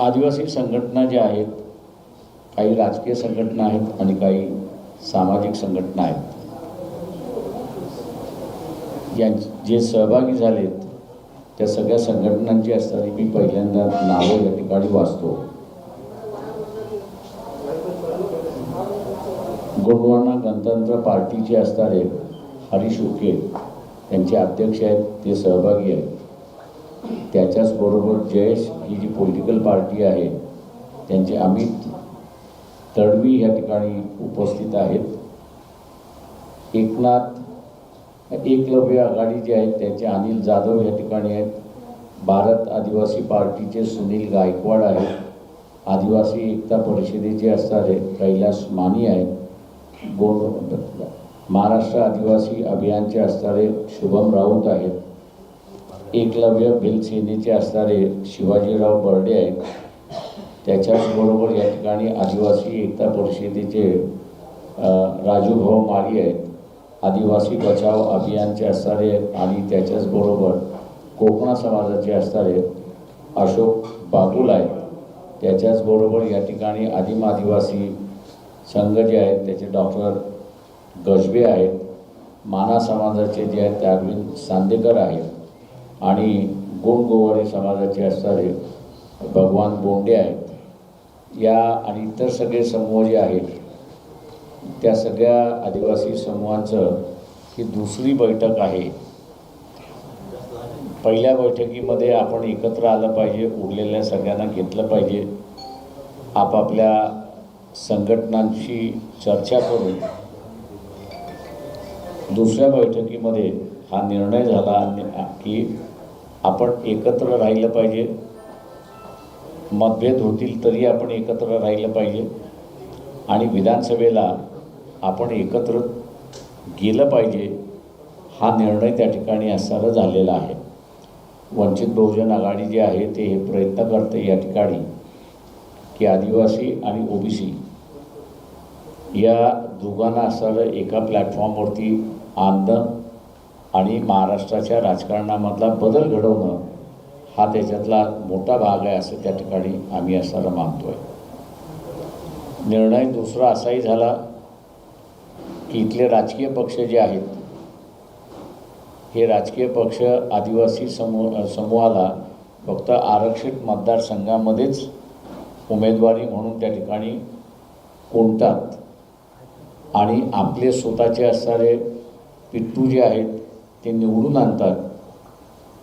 आदिवासी संघटना ज्या आहेत काही राजकीय संघटना आहेत आणि काही सामाजिक संघटना आहेत. यां जे सहभागी झालेत त्या सगळ्या संघटनांची असताना मी पहिल्यांदा नावं या ठिकाणी वाचतो. गोंडवाना गणतंत्र पार्टीचे असणारे हरीश उके यांचे अध्यक्ष आहेत ते सहभागी आहेत. त्याच्याच बरोबर जयेश ही जी पॉलिटिकल पार्टी आहे त्यांचे अमित तडवी या ठिकाणी उपस्थित आहेत. एकनाथ एकलव्य आघाडी जे आहेत त्यांचे अनिल जाधव या ठिकाणी आहेत. भारत आदिवासी पार्टीचे सुनील गायकवाड आहेत. आदिवासी एकता परिषदेचे असणारे कैलास मानी आहेत. गोंड महाराष्ट्र आदिवासी अभियानचे असणारे शुभम राऊत आहेत. एकलव्य भिलसेनेचे असणारे शिवाजीराव बर्डे आहेत. त्याच्याचबरोबर या ठिकाणी आदिवासी एकता परिषदेचे राजूभाऊ माळी आहेत. आदिवासी बचाव अभियानचे असणारे आणि त्याच्याचबरोबर कोकणा समाजाचे असणारे अशोक बागुल आहेत. त्याच्याचबरोबर या ठिकाणी आदिम आदिवासी संघ जे आहेत त्याचे डॉक्टर गजबे आहेत. माना समाजाचे जे आहेत ते अरविंद सांदेकर आहेत. आणि गोंडगोवारी समाजाचे असणारे भगवान बोंडे आहेत या आणि इतर सगळे समूह जे आहेत त्या सगळ्या आदिवासी समूहांचं ही दुसरी बैठक आहे. पहिल्या बैठकीमध्ये आपण एकत्र आलं पाहिजे उरलेल्या सगळ्यांना घेतलं पाहिजे. आपापल्या संघटनांशी चर्चा करून दुसऱ्या बैठकीमध्ये हा निर्णय झाला आणि- की आपण एकत्र राहिलं पाहिजे. मतभेद होतील तरी आपण एकत्र राहिलं पाहिजे. आणि विधानसभेला आपण एकत्र गेलं पाहिजे हा निर्णय त्या ठिकाणी असणारा झालेला आहे. वंचित बहुजन आघाडी जी आहे ते हे प्रयत्न करते या ठिकाणी की आदिवासी आणि ओबीसी या दोघांना असणारं एका प्लॅटफॉर्मवरती आणणं आणि महाराष्ट्राच्या राजकारणामधला बदल घडवणं हा त्याच्यातला मोठा भाग आहे असं त्या ठिकाणी आम्ही असणारा मानतो आहे निर्णय दुसरा असाही झाला की इथले राजकीय पक्ष जे आहेत हे राजकीय पक्ष आदिवासी समूह समूहाला फक्त आरक्षित मतदारसंघामध्येच उमेदवारी म्हणून त्या ठिकाणी कोणतात आणि आपले स्वतःचे असणारे पिट्टू जे आहेत ते निवडून आणतात.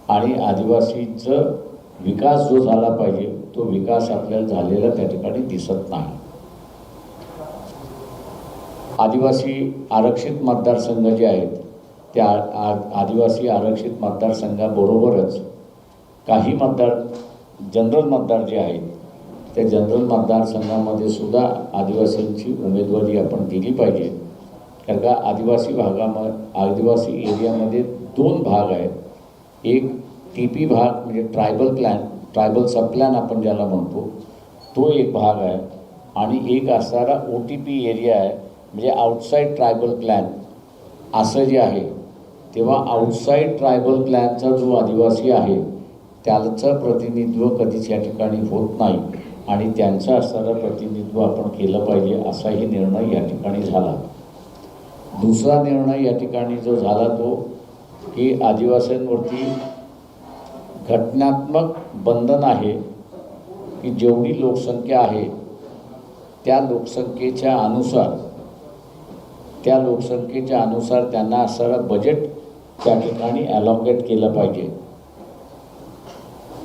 आणि आदिवासीचं विकास जो झाला पाहिजे तो विकास आपल्याला झालेला त्या ठिकाणी दिसत नाही. आदिवासी आरक्षित मतदारसंघ जे आहेत त्या आ- आ- आदिवासी आरक्षित मतदारसंघाबरोबरच काही मतदार जनरल मतदार जे आहेत त्या जनरल मतदारसंघामध्ये सुद्धा आदिवासींची उमेदवारी आपण दिली पाहिजे. कारण का आदिवासी भागामध्ये आदिवासी एरियामध्ये दोन भाग आहेत. एक टी पी भाग म्हणजे tribal plan tribal sub plan आपण ज्याला म्हणतो तो एक भाग आहे. आणि एक असणारा ओ टी पी एरिया आहे म्हणजे आउटसाईड ट्रायबल प्लॅन असं जे आहे तेव्हा आउटसाईड ट्रायबल प्लॅनचा जो आदिवासी आहे त्याचं प्रतिनिधित्व कधीच या ठिकाणी होत नाही. आणि त्यांचं असणारं प्रतिनिधित्व आपण केलं पाहिजे असाही निर्णय या ठिकाणी झाला. दुसरा निर्णय या ठिकाणी जो झाला तो की आदिवासींवरती घटनात्मक बंधन आहे की जेवढी लोकसंख्या आहे त्या लोकसंख्येच्या अनुसार त्या लोकसंख्येच्या अनुसार त्यांना असणारं बजेट त्या ठिकाणी ॲलॉकेट केलं पाहिजे.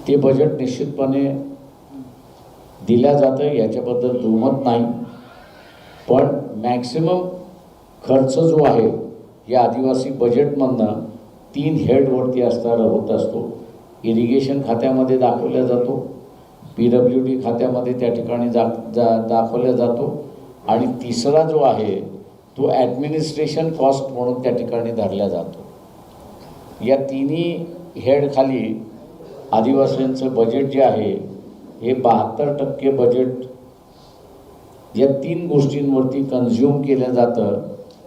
ते बजेट निश्चितपणे दिल्या जातं याच्याबद्दल दुमत नाही. पण मॅक्सिमम खर्च जो आहे या आदिवासी बजेटमधनं तीन हेडवरती असणारा होत असतो. इरिगेशन खात्यामध्ये दाखवल्या जातो. पी डब्ल्यू डी खात्यामध्ये त्या ठिकाणी जा जा दाखवला जातो. आणि तिसरा जो आहे तो ॲडमिनिस्ट्रेशन कॉस्ट म्हणून त्या ठिकाणी धरला जातो. या तिन्ही हेडखाली आदिवासींचं बजेट जे आहे हे बहात्तर टक्के बजेट या तीन गोष्टींवरती कन्झ्युम केलं जातं.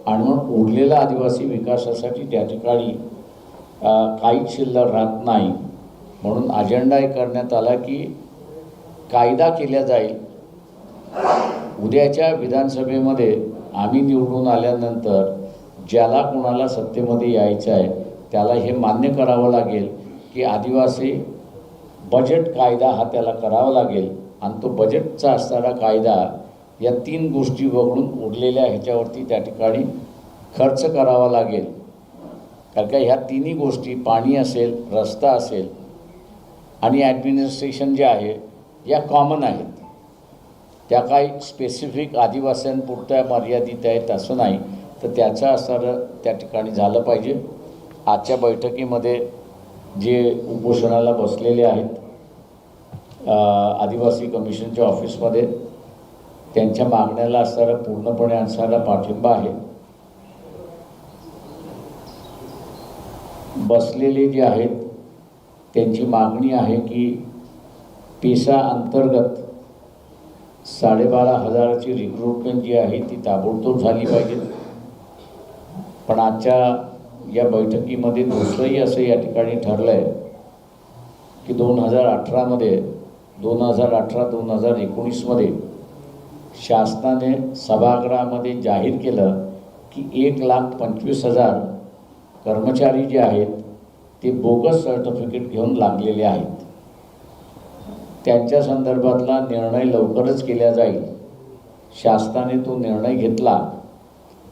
आणि मग उरलेला आदिवासी विकासासाठी त्या ठिकाणी काही काहीच शिल्लक राहत नाही. म्हणून अजेंडा एक करण्यात आला की कायदा केला जाईल. उद्याच्या विधानसभेमध्ये आम्ही निवडून आल्यानंतर ज्याला कोणाला सत्तेमध्ये यायचं आहे त्याला हे मान्य करावं लागेल की आदिवासी बजेट कायदा हा त्याला करावा लागेल. आणि तो बजेटचा असणारा कायदा या तीन गोष्टी वगळून उरलेल्या ह्याच्यावरती त्या ठिकाणी खर्च करावा लागेल. कारण का ह्या तिन्ही गोष्टी पाणी असेल रस्ता असेल आणि ॲडमिनिस्ट्रेशन जे आहे या कॉमन आहेत. त्या काही स्पेसिफिक आदिवासींपुरत्या मर्यादित आहेत असं नाही तर त्याचं असर त्या ठिकाणी झालं पाहिजे. आजच्या बैठकीमध्ये जे उपोषणाला बसलेले आहेत आदिवासी कमिशनच्या ऑफिसमध्ये त्यांच्या मागण्याला असणारा पूर्णपणे असणारा पाठिंबा आहे. बसलेले जे आहेत त्यांची मागणी आहे की पेसा अंतर्गत साडेबारा हजाराची रिक्रुटमेंट जी आहे ती ताबडतोब झाली पाहिजे. पण आजच्या या बैठकीमध्ये दुसरंही असं या ठिकाणी ठरलं आहे की दोन हजार अठरामध्ये दोन हजार अठरा दोन हजार एकोणीसमध्ये शासनाने सभागृहामध्ये जाहीर केलं की एक लाख पंचवीस हजार कर्मचारी जे आहेत ते बोगस सर्टिफिकेट घेऊन लागलेले आहेत. त्यांच्या संदर्भातला निर्णय लवकरच केला जाईल. शासनाने तो निर्णय घेतला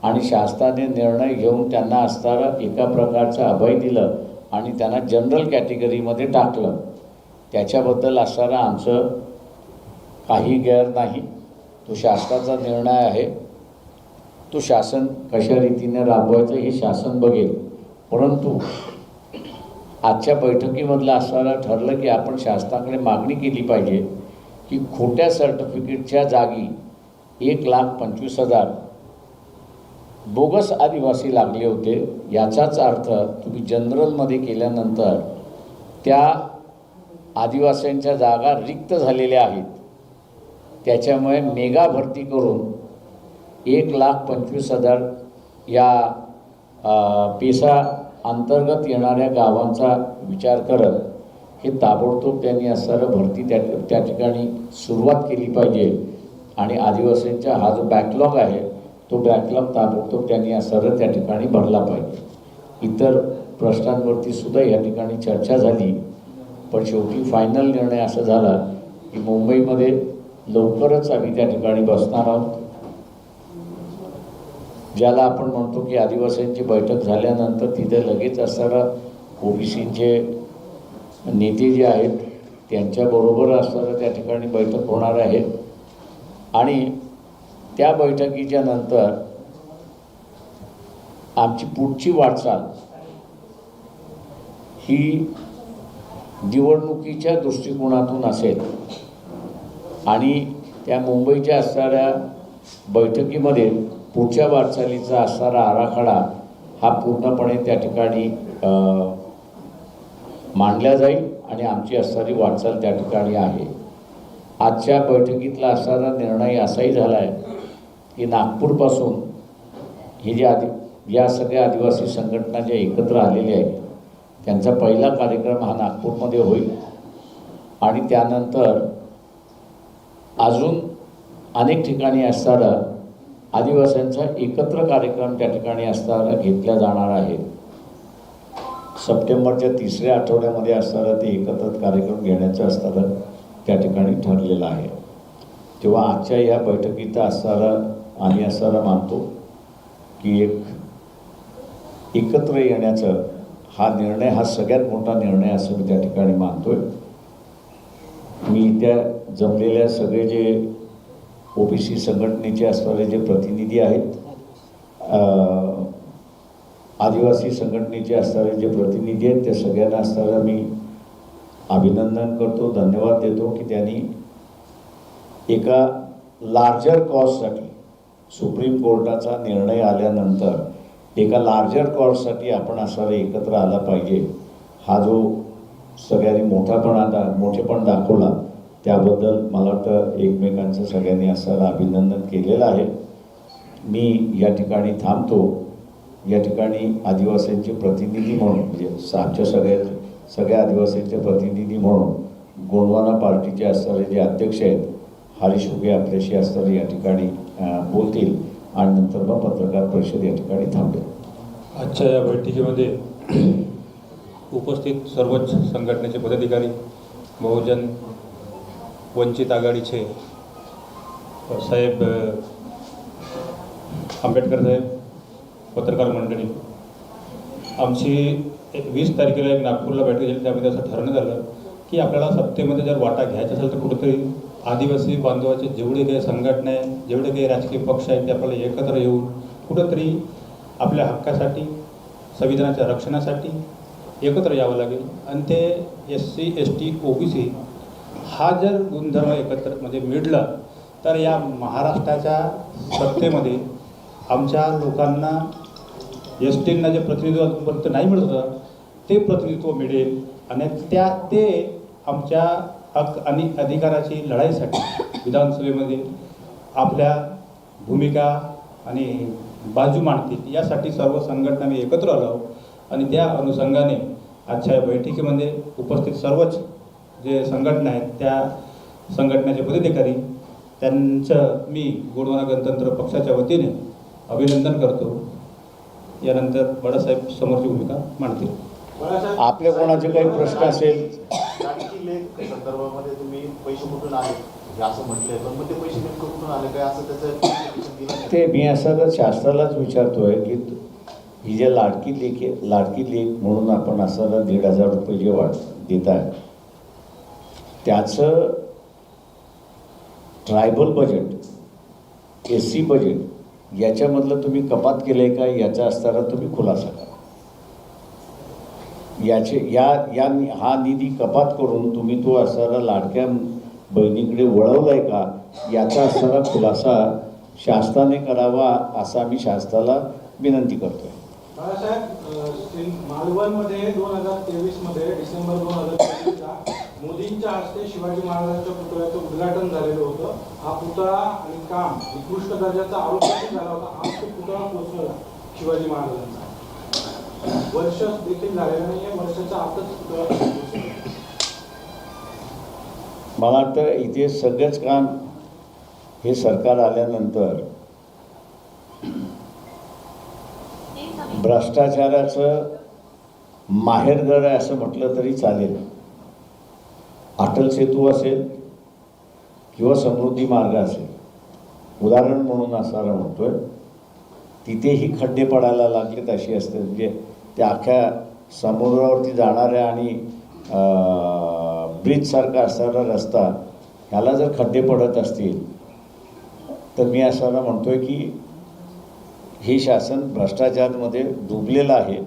आणि शासनाने निर्णय घेऊन त्यांना असणारा एका प्रकारचं अभय दिलं आणि त्यांना जनरल कॅटेगरीमध्ये टाकलं. त्याच्याबद्दल असणारं आमचं काही गैर नाही. तो शासनाचा निर्णय आहे. तो शासन कशा रीतीने राबवायचं हे शासन बघेल. परंतु आजच्या बैठकीमधलं असणारं ठरलं की आपण शासनाकडे मागणी केली पाहिजे की खोट्या सर्टिफिकेटच्या जागी एक लाख पंचवीस हजार बोगस आदिवासी लागले होते. याचाच अर्थ तुम्ही जनरलमध्ये केल्यानंतर त्या आदिवासींच्या जागा रिक्त झालेल्या आहेत. त्याच्यामुळे मेगा भरती करून एक लाख पंचवीस हजार या पेसा अंतर्गत येणाऱ्या गावांचा विचार करत हे ताबडतोब त्यांनी असणारं भरती त्या त्या ठिकाणी सुरुवात केली पाहिजे. आणि आदिवासींचा हा जो बॅकलॉग आहे तो बॅकलॉग ताबडतोब त्यांनी असणारं त्या ठिकाणी भरला पाहिजे. इतर प्रश्नांवरती सुद्धा या ठिकाणी चर्चा झाली. पण शेवटी फायनल निर्णय असा झाला की मुंबईमध्ये लवकरच आम्ही त्या ठिकाणी बसणार आहोत. ज्याला आपण म्हणतो की आदिवासींची बैठक झाल्यानंतर तिथे लगेच असणारा ओबीसीचे नेते जे आहेत त्यांच्याबरोबर असणारं त्या ठिकाणी बैठक होणार आहे. आणि त्या बैठकीच्या नंतर आमची पुढची वाटचाल ही निवडणुकीच्या दृष्टिकोनातून असेल. आणि त्या मुंबईच्या असणाऱ्या बैठकीमध्ये पुढच्या वाटचालीचा असणारा आराखडा हा पूर्णपणे त्या ठिकाणी मांडला जाईल आणि आमची असणारी वाटचाल त्या ठिकाणी आहे. आजच्या बैठकीतला असणारा निर्णय असाही झाला आहे की नागपूरपासून हे जे आदि या सगळ्या आदिवासी संघटना ज्या एकत्र आलेल्या आहेत त्यांचा पहिला कार्यक्रम हा नागपूरमध्ये होईल. आणि त्यानंतर अजून अनेक ठिकाणी असणारा आदिवासींचा एकत्र कार्यक्रम त्या ठिकाणी असताना घेतला जाणार आहे. सप्टेंबरच्या तिसऱ्या आठवड्यामध्ये असणारा ते एकत्र कार्यक्रम घेण्याचं असताना त्या ठिकाणी ठरलेलं आहे. तेव्हा आजच्या या बैठकीत असणारा आम्ही असणारा मानतो की एक एकत्र येण्याचं हा निर्णय हा सगळ्यात मोठा निर्णय असं मी त्या ठिकाणी मानतोय. मी त्या जमलेल्या सगळे जे ओ बी सी संघटनेचे असणारे जे प्रतिनिधी आहेत आदिवासी संघटनेचे असणारे जे प्रतिनिधी आहेत त्या सगळ्यांना असणारा मी अभिनंदन करतो धन्यवाद देतो की त्यांनी एका लार्जर कॉजसाठी सुप्रीम कोर्टाचा निर्णय आल्यानंतर एका लार्जर कॉजसाठी आपण असणारे एकत्र आला पाहिजे. हा जो सगळ्यांनी मोठापणा दा मोठेपण दाखवला त्याबद्दल मला वाटतं एकमेकांचं सगळ्यांनी असं अभिनंदन केलेलं आहे. मी या ठिकाणी थांबतो. या ठिकाणी आदिवासींचे प्रतिनिधी म्हणून म्हणजे आमच्या सगळ्या सगळ्या आदिवासींचे प्रतिनिधी म्हणून गोंडवाना पार्टीचे असणारे जे अध्यक्ष आहेत हरीश उगे आपल्याशी असणारे या ठिकाणी बोलतील आणि नंतर मग पत्रकार परिषद या ठिकाणी थांबेल. आजच्या या बैठकीमध्ये उपस्थित सर्वच संघटनेचे पदाधिकारी बहुजन वंचित आघाडीचे साहेब आंबेडकर साहेब पत्रकार मंडळी. आमची एक वीस तारखेला एक नागपूरला बैठक झाली त्यामध्ये असं ठरवण्यात झालं की आपल्याला सत्तेमध्ये जर वाटा घ्यायचा असेल तर कुठेतरी आदिवासी बांधवाचे जेवढे काही संघटना आहे जेवढे काही राजकीय पक्ष आहेत ते आपल्याला एकत्र येऊन कुठंतरी आपल्या हक्कासाठी संविधानाच्या रक्षणासाठी एकत्र यावं लागेल. आणि ते S C S T O B C हा जर गुणधर्म एकत्र म्हणजे मिळला तर या महाराष्ट्राच्या सत्तेमध्ये आमच्या लोकांना एस टींना जे प्रतिनिधित्व आतापर्यंत नाही मिळत होतं ते प्रतिनिधित्व मिळेल आणि त्या ते आमच्या हक आणि अधिकाराची लढाईसाठी विधानसभेमध्ये आपल्या भूमिका आणि बाजू मांडतील यासाठी सर्व संघटना मी एकत्र आलो आणि त्या अनुषंगाने आजच्या या बैठकीमध्ये उपस्थित सर्वच जे संघटना आहेत त्या संघटनेचे पदाधिकारी त्यांचं मी गोडवाना गणतंत्र पक्षाच्या वतीने अभिनंदन करतो. यानंतर बाळासाहेब समोरची भूमिका मांडतील. आपले कोणाचे काही प्रश्न असेल? लाडकी लेख संदर्भामध्ये तुम्ही पैसे कुठून आले? हे असं म्हटलंय पण मग ते पैसे नेमकं कुठून आले? काय असं त्याचं. ते मी असं तर शास्त्रालाच विचारतोय की ही जे लाडकी लेख आहे लाडकी लेख म्हणून आपण असं दीड हजार रुपये जे वाट देत आहे त्याचं tribal budget S C budget याच्यामधलं तुम्ही कपात केलं आहे का? याचा असताना तुम्ही खुलासा करा. याचे या या हा निधी कपात करून तुम्ही तो असणारा लाडक्या बहिणीकडे वळवलाय का? याचा असणारा खुलासा शासनाने करावा असं आम्ही शासनाला विनंती करतोय. बाळासाहेब मालवणमध्ये दोन हजार तेवीसमध्ये डिसेंबर दोन हजार मोदींच्या हस्ते शिवाजी महाराजांच्या पुतळ्याचं उद्घाटन झालेलं होतं. हा पुतळा आणि काम निकृष्ट दर्जाचा आरोप झाला होता. आज तो पुतळा कोसळला शिवाजी महाराजांचा. वर्ष देखील झालेलं नाही वर्षाच्या आतच पुतळा मला वाटतं इथे सगळंच काम हे सरकार आल्यानंतर भ्रष्टाचाराचं माहेरघर आहे असं म्हटलं तरी चालेल. अटल सेतू असेल किंवा समृद्धी मार्ग असेल. उदाहरण म्हणून असणारा म्हणतोय. तिथेही खड्डे पडायला लागलेत अशी असते. म्हणजे त्या अख्ख्या समुद्रावरती जाणाऱ्या आणि ब्रिजसारखा असणारा रस्ता ह्याला जर खड्डे पडत असतील तर मी असं म्हणतोय की हे शासन भ्रष्टाचारमध्ये डुबलेलं आहे.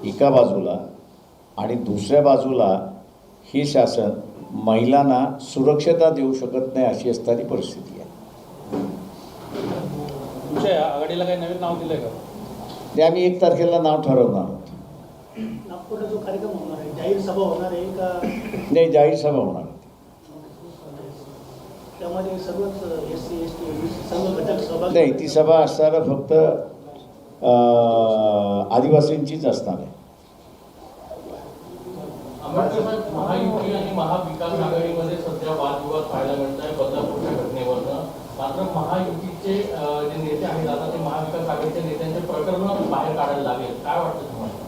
एका बाजूला आणि दुसऱ्या बाजूला हे शासन महिलांना सुरक्षता देऊ शकत नाही अशी असणारी परिस्थिती आहे. तुमच्या आघाडीला काही नवीन नाव दिलंय का? ते आम्ही एक तारखेला नाव ठरवणार. आहोत नागपूरला जो कार्यक्रम होणार आहे जाहीर सभा होणार आहे का? नाही जाहीर सभा होणार आहे. त्यामध्ये सर्वच एस सी एस टी सर्व घटक सहभागी नाही ती सभा असणारा फक्त आदिवासींचीच असणार आहे. महायुती आणि महाविकास आघाडीमध्ये सध्या वादविवाद पाहायला मिळत आहे बदलापूरच्या घटनेवरनं. मात्र महायुतीचे जे नेते आहेत आता ते महाविकास आघाडीच्या नेत्यांचे प्रकरण बाहेर काढायला लागेल काय वाटतं तुम्हाला?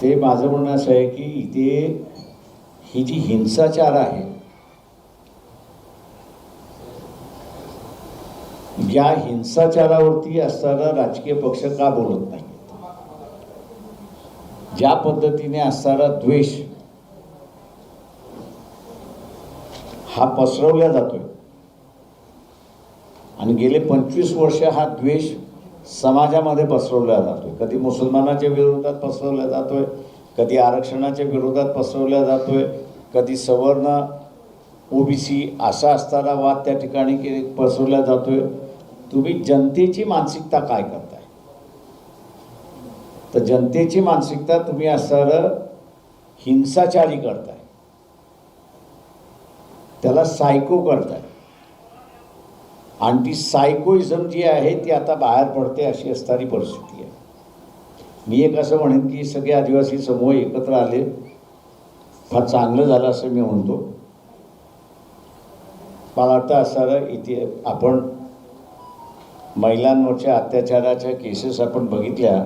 ते माझं म्हणणं असं आहे की इथे ही जी हिंसाचार आहे या हिंसाचारावरती असताना राजकीय पक्ष का बोलत नाही ज्या पद्धतीने असणारा द्वेष हा पसरवला जातोय. आणि गेले पंचवीस वर्ष हा द्वेष समाजामध्ये पसरवला जातोय. कधी मुसलमानाच्या विरोधात पसरवला जातोय कधी आरक्षणाच्या विरोधात पसरवला जातोय कधी सवर्ण ओबीसी असा असताना वाद त्या ठिकाणी के पसरवला जातोय. तुम्ही जनतेची मानसिकता काय करताय? तर जनतेची मानसिकता तुम्ही असणारं हिंसाचारी करताय. त्याला सायको करताय आणि ती सायकोइझम जी आहे ती आता बाहेर पडते अशी असणारी परिस्थिती आहे. मी एक असं म्हणेन की सगळे आदिवासी समूह एकत्र आले. फार चांगलं झालं असं मी म्हणतो. मला वाटतं असणारं इथे आपण महिलांवरच्या अत्याचाराच्या केसेस आपण बघितल्या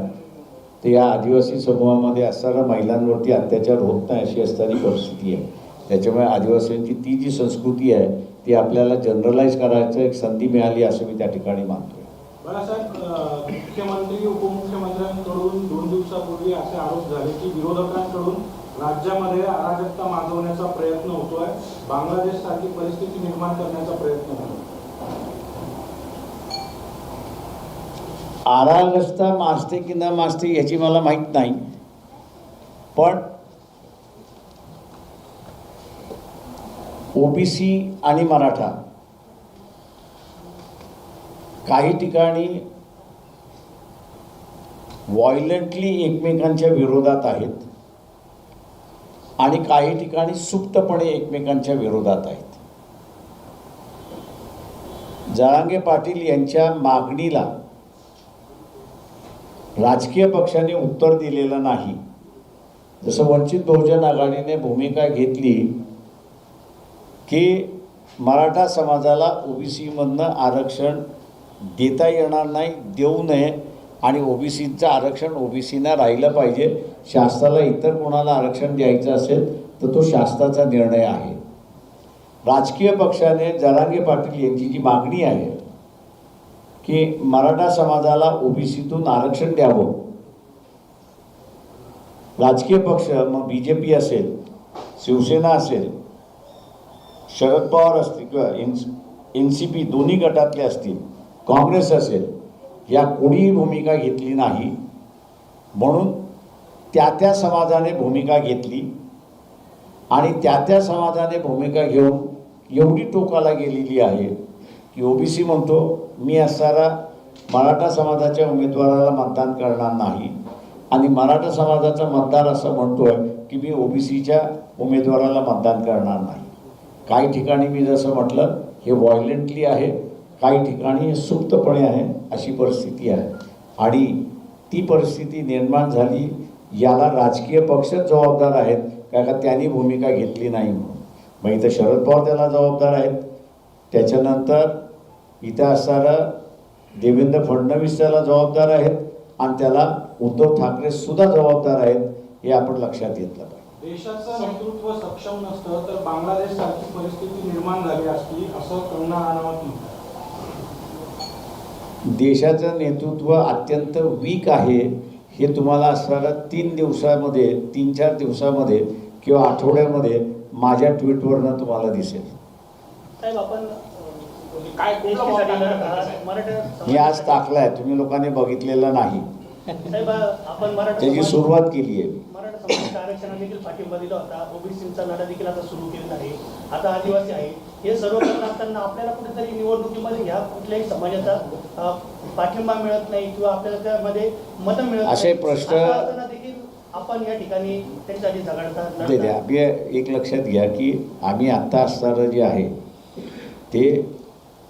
तर या आदिवासी समूहामध्ये असणारं महिलांवरती अत्याचार होत नाही अशी असणारी परिस्थिती आहे. त्याच्यामुळे आदिवासींची ती जी संस्कृती आहे ती आपल्याला जनरलाइज करायचं एक संधी मिळाली असं मी त्या ठिकाणी मानतो बाळासाहेब अं, मुख्यमंत्री उपमुख्यमंत्र्यांकडून दोन दिवसापूर्वी असे आरोप झाले की विरोधकांकडून राज्यामध्ये अराजकता माजवण्याचा प्रयत्न होतोय बांगलादेश सारखी परिस्थिती निर्माण करण्याचा प्रयत्न होतोय. आरागस्ता माजते की न माजते याची मला माहीत नाही पण ओबीसी आणि मराठा. काही ठिकाणी व्हायलंटली एकमेकांच्या विरोधात आहेत आणि काही ठिकाणी सुप्तपणे एकमेकांच्या विरोधात आहेत. जरांगे पाटील यांच्या मागणीला राजकीय पक्षाने उत्तर दिलेलं नाही. जसं वंचित बहुजन आघाडीने भूमिका घेतली की मराठा समाजाला ओबीसीमधनं आरक्षण देता येणार नाही देऊ नये आणि ओबीसीचं आरक्षण ओबीसीना राहिलं पाहिजे. शासनाला इतर कोणाला आरक्षण द्यायचं असेल तर तो शासनाचा निर्णय आहे. राजकीय पक्षाने जरांगे पाटील यांची जी मागणी आहे की मराठा समाजाला ओबीसीतून आरक्षण द्यावं. राजकीय पक्ष मग बी जे पी असेल शिवसेना असेल शरद पवार असतील किंवा एन एन सी पी दोन्ही गटातले असतील काँग्रेस असेल या कोणीही भूमिका घेतली नाही. म्हणून त्या त्या समाजाने भूमिका घेतली आणि त्या त्या समाजाने भूमिका घेऊन एवढी टोकाला गेलेली आहे की ओबीसी म्हणतो मी असणारा मराठा समाजाच्या उमेदवाराला मतदान करणार नाही. आणि मराठा समाजाचा मतदार असं म्हणतोय की मी ओबीसीच्या उमेदवाराला मतदान करणार नाही. काही ठिकाणी मी जसं म्हटलं हे व्हायलेंटली आहे काही ठिकाणी हे सुप्तपणे आहे अशी परिस्थिती आहे. आणि ती परिस्थिती निर्माण झाली याला राजकीय पक्षच जबाबदार आहेत का का त्यांनी भूमिका घेतली नाही म्हणून. मग इथं शरद पवार त्याला जबाबदार आहेत. त्याच्यानंतर इथं असणारं देवेंद्र फडणवीस त्याला जबाबदार आहेत आणि त्याला उद्धव ठाकरेसुद्धा जबाबदार आहेत हे आपण लक्षात घेतलं पाहिजे. देशाचं नेतृत्व सक्षम नसतं तर बांगलादेश सारखी परिस्थिती निर्माण झाली असती असं कंगना राणावत म्हणतात देशाचं नेतृत्व अत्यंत वीक आहे हे तुम्हाला असणाऱ्या तीन दिवसामध्ये तीन चार दिवसामध्ये किंवा आठवड्यामध्ये माझ्या ट्विटवरनं तुम्हाला दिसेल. मी आज टाकलाय तुम्ही लोकांनी बघितलेलं नाही. साहेब आपण मराठा त्याची सुरुवात केली आहे समाजाच्या आरक्षणाला देखील पाठिंबा दिला होता ओबीसीचा लढा देखील आता सुरू केलेला आहे आता आदिवासी आहे हे सर्व करत असताना आपल्याला कुठेतरी निवडणुकीमध्ये ह्या कुठल्याही समाजाचा पाठिंबा मिळत नाही किंवा आपल्याला त्यामध्ये मतं मिळत असे नाही. प्रश्न- आपण या ठिकाणी त्यांच्यासाठी झगडता. आम्ही एक लक्षात घ्या की आम्ही आत्ता असणारं जे आहे ते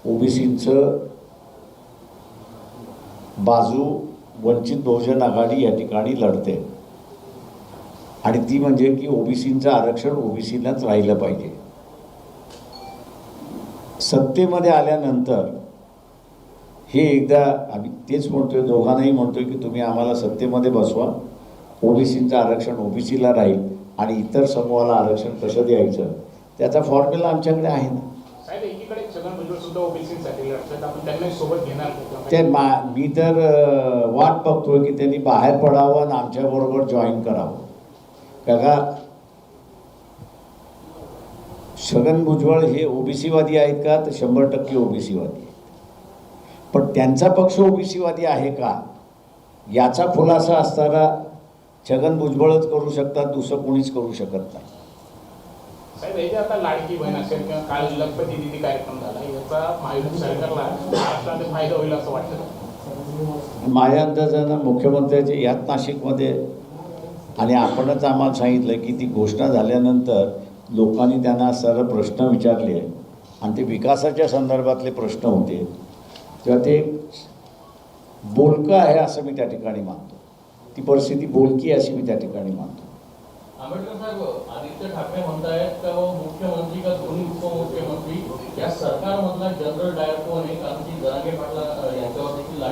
ओबीसींचं बाजू वंचित बहुजन आघाडी या ठिकाणी लढते आणि ती म्हणजे की ओबीसींचं आरक्षण ओबीसीलाच राहिलं पाहिजे. सत्तेमध्ये आल्यानंतर हे एकदा आम्ही तेच म्हणतोय दोघांनाही म्हणतोय की तुम्ही आम्हाला सत्तेमध्ये बसवा. ओबीसीचं आरक्षण ओबीसीला राहील आणि इतर समूहाला आरक्षण कसं द्यायचं? त्याचा फॉर्म्युला आमच्याकडे आहे ना. ते? मा मी तर वाट बघतोय की त्यांनी बाहेर पडावं आणि आमच्याबरोबर जॉईन करावं. काका छगन भुजबळ हे ओबीसीवादी आहेत का? तर शंभर टक्के ओबीसीवादी आहेत. पण त्यांचा पक्ष ओबीसीवादी आहे का? याचा खुलासा असताना छगन भुजबळच करू शकतात दुसरं कोणीच करू शकत नाही. आता लाडकी बहीण असेल किंवा काल लखपती दिदी कार्यक्रम झाला याचा महायुती सरकारला फायदा होईल असं वाटतं? माझ्या अंदाजानं मुख्यमंत्र्याचे यात नाशिकमध्ये आणि आपणच आम्हाला सांगितलं की ती घोषणा झाल्यानंतर लोकांनी त्यांना सर्व प्रश्न विचारले आणि ते विकासाच्या संदर्भातले प्रश्न होते. तेव्हा ते बोलकं आहे असं मी त्या ठिकाणी मानतो. ती परिस्थिती बोलकी आहे अशी मी त्या ठिकाणी मानतो. आंबेडकर साहेब आदित्य ठाकरे म्हणतायत का हो, मुख्यमंत्री का दोन्ही उपमुख्यमंत्री? या सरकारमधला जनरल डायर कोण जरांगे पाटला यांच्यावर देखील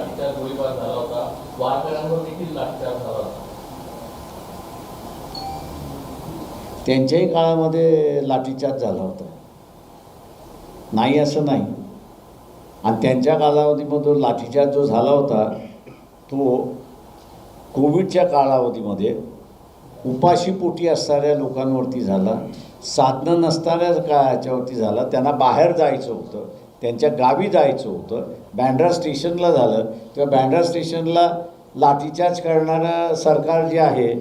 गोळीबार झाला होता. वारकऱ्यांवर देखील झाला होता. त्यांच्याही काळामध्ये लाठीचार्ज झाला होता. नाही असं नाही. आणि त्यांच्या कालावधीमधून लाठीचार्ज जो झाला होता तो कोविडच्या कालावधीमध्ये उपाशीपोटी असणाऱ्या लोकांवरती झाला. साधनं नसणाऱ्या काळाच्यावरती झाला. त्यांना बाहेर जायचं होतं. त्यांच्या गावी जायचं होतं. बँड्रा स्टेशनला झालं. तेव्हा बँड्रा स्टेशनला लाठीचार्ज करणारं सरकार जे आहे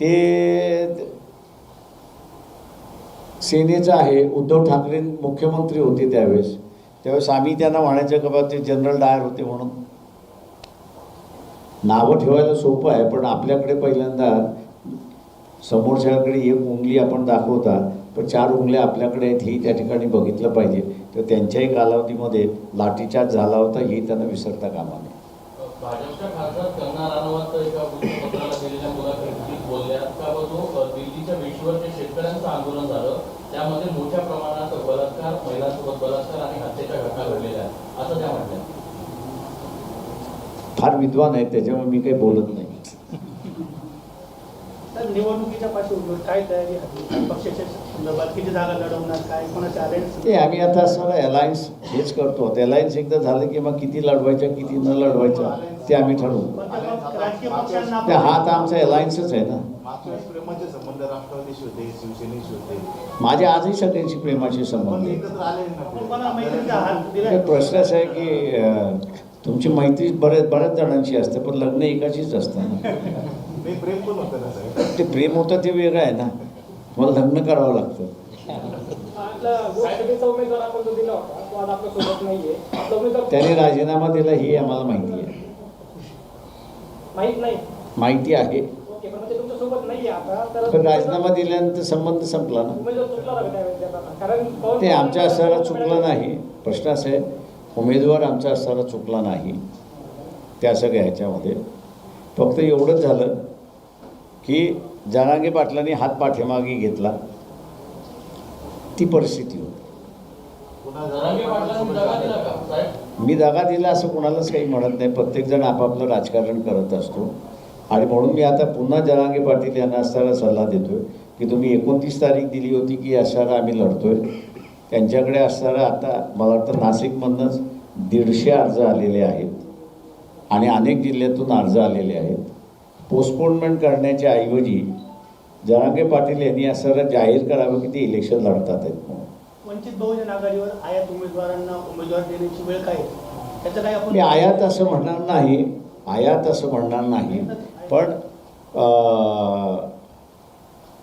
ते सेनेचं आहे उद्धव ठाकरे मुख्यमंत्री होते त्यावेळेस. त्यावेळेस आम्ही त्यांना वाण्याच्या का ते जनरल डायर होते म्हणून. नावं ठेवायला सोपं आहे पण आपल्याकडे पहिल्यांदा समोरच्याकडे एक उंगली आपण दाखवता पण चार उंगल्या आपल्याकडे आहेत ही त्या ठिकाणी बघितलं पाहिजे. तर त्यांच्याही कालावधीमध्ये लाठीचार्ज झाला होता ही त्यांना विसरता कामा नये. आंदोलन झालं. त्यामध्ये मोठ्या प्रमाणात बलात्कार महिलांसोबत बलात्कार आणि हत्येच्या घटना घडलेल्या आहेत. असं त्या म्हटल्या फार विद्वान आहेत त्याच्यामुळे मी काही बोलत नाही. तर निवडणुकीच्या पार्श्वभूमीवर काय तयारी आहे? पक्षाच्या संदर्भात किती जागा लढवणार काय? कोणाच्या अलायन्स ते आम्ही आता सर अलायन्स हेच करतो. अलायन्स एकदा झालं की मग किती लढवायच्या किती न लढवायच्या ते आम्ही ठरवू. राजकीय पक्षांना ते हा तर आमचा अलायन्सच आहे ना. प्रेमाचे संबंध राष्ट्रवादीशी होते शिवसेनेशी होते. माझे आजही सगळ्यांशी प्रेमाचे संबंध पण आहेत. एकत्र आले ना तुम्हाला मैत्रीचा हात पुढे. दिला हे प्रश्न असा आहे की अं, तुमची मैत्री बऱ्याच बऱ्याच जणांची असते पण लग्न एकाचीच असतं ना. नाही प्रेम पण होतं ना साहेब. ते प्रेम होतं ते वेगळं आहे ना. मला लग्न करावं लागतं. आपला लोकसभेचा उमेदवार आपण जो दिला होता तो आज आपल्यासोबत नाहीये. आपला उमेदवार त्याने राजीनामा दिला ही आम्हाला माहिती आहे. माहीत नाही. माहिती आहे ओके पण ते तुमच्यासोबत नाहीये आता तर पण राजीनामा दिल्यानंतर संबंध संपला ना. पवन ते आमच्या असताना चुकलं नाही. प्रश्न असा आहे उमेदवार आमचा असताना चुकला नाही. त्या सगळ्या ह्याच्यामध्ये. फक्त एवढंच झालं की जनांगे पाटलांनी हात पाठीमागे घेतला. ती परिस्थिती होती. पुन्हा जरांगे पाटलांनी दगा दिला का साहेब? मी जागा दिला असं कोणालाच काही म्हणत नाही. प्रत्येकजण आपापलं राजकारण करत असतो. आणि म्हणून मी आता पुन्हा जरांगे पाटील यांना असताना सल्ला देतोय की तुम्ही एकोणतीस तारीख दिली होती की असणारा आम्ही लढतोय. त्यांच्याकडे असणारा आता मला वाटतं नाशिकमधनंच दीडशे अर्ज आलेले आहेत आणि अनेक जिल्ह्यातून अर्ज आलेले आहेत. पोस्टपोनमेंट करण्याच्या ऐवजी जरांगे पाटील यांनी असं जाहीर करावं की ते इलेक्शन लढतात आहेत म्हणून. वंचित बहुजन आघाडीवर आयात उमेदवारांना उमेदवार देण्याची वेळ काय? त्याचं काही आपण आयात असं म्हणणार नाही आयात असं म्हणणार नाही. पण अं,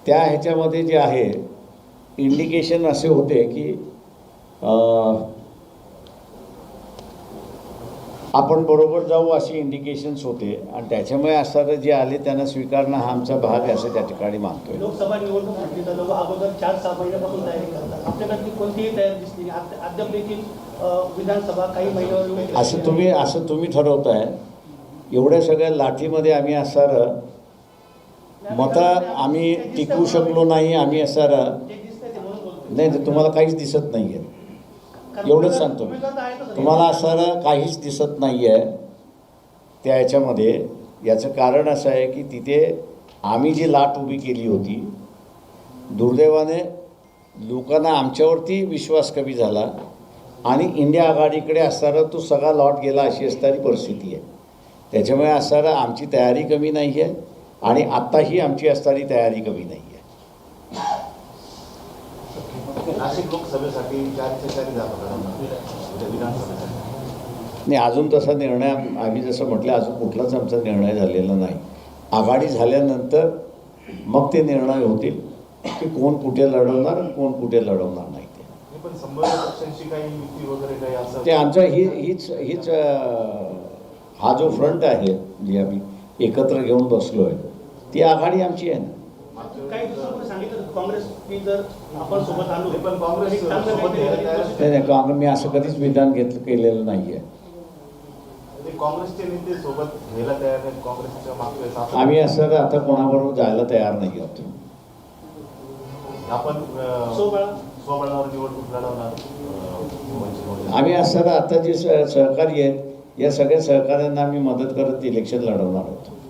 त्या ह्याच्यामध्ये जे आहे इंडिकेशन असे होते की आपण बरोबर जाऊ अशी इंडिकेशन्स होते. आणि त्याच्यामुळे असणारे जे आले त्यांना स्वीकारणं हा आमचा भाग आहे असं त्या ठिकाणी मानतोय. लोकसभा निवडणूक म्हटली तर लोक अगोदर चार सहा महिन्यापासून तयारी करतात. आपल्याकडे कोणतीही तयारी दिसली अद्याप देखील विधानसभा काही महिन्यावर. असं तुम्ही असं तुम्ही ठरवताय. एवढ्या सगळ्या लाठीमध्ये आम्ही असणारं. मतं आम्ही टिकवू शकलो नाही आम्ही असणारं. नाही तुम्हाला काहीच दिसत नाही आहे एवढंच सांगतो. मी. तुम्हाला असणारं काहीच दिसत नाही आहे त्या ह्याच्यामध्ये याचं कारण असं आहे की तिथे आम्ही जी लाट उभी केली होती दुर्दैवाने लोकांना आमच्यावरती विश्वास कमी झाला आणि इंडिया आघाडीकडे असणारा तो सगळा लॉट गेला अशी असणारी परिस्थिती आहे. त्याच्यामुळे असणारा आमची तयारी कमी नाही आहे आणि आत्ताही आमची असणारी तयारी कमी नाही आहे नाही अजून तसा निर्णय आम- आम्ही जसं म्हटलं अजून कुठलाच आमचा निर्णय झालेला नाही. आघाडी झाल्यानंतर मग ते निर्णय होतील की कोण कुठे लढवणार कोण कुठे लढवणार नाही ते. नाही, पण संभाव्य पक्षांशी काही युती वगैरे काही असं ते आमचं ही हीच हीच हा जो फ्रंट आहे जे आम्ही एकत्र घेऊन बसलो आहे ती आघाडी आमची आहे ना. नाही, पण काँग्रेस मी असं कधीच विधान घेतलं केलेलं नाही आहे असं- आम्ही असं आता कोणाबरोबर जायला तयार नाही आहोत. आम्ही असताना आता जे सह- सहकारी आहेत या सगळ्या सहकाऱ्यांना आम्ही मदत करत इलेक्शन लढवणार आहोत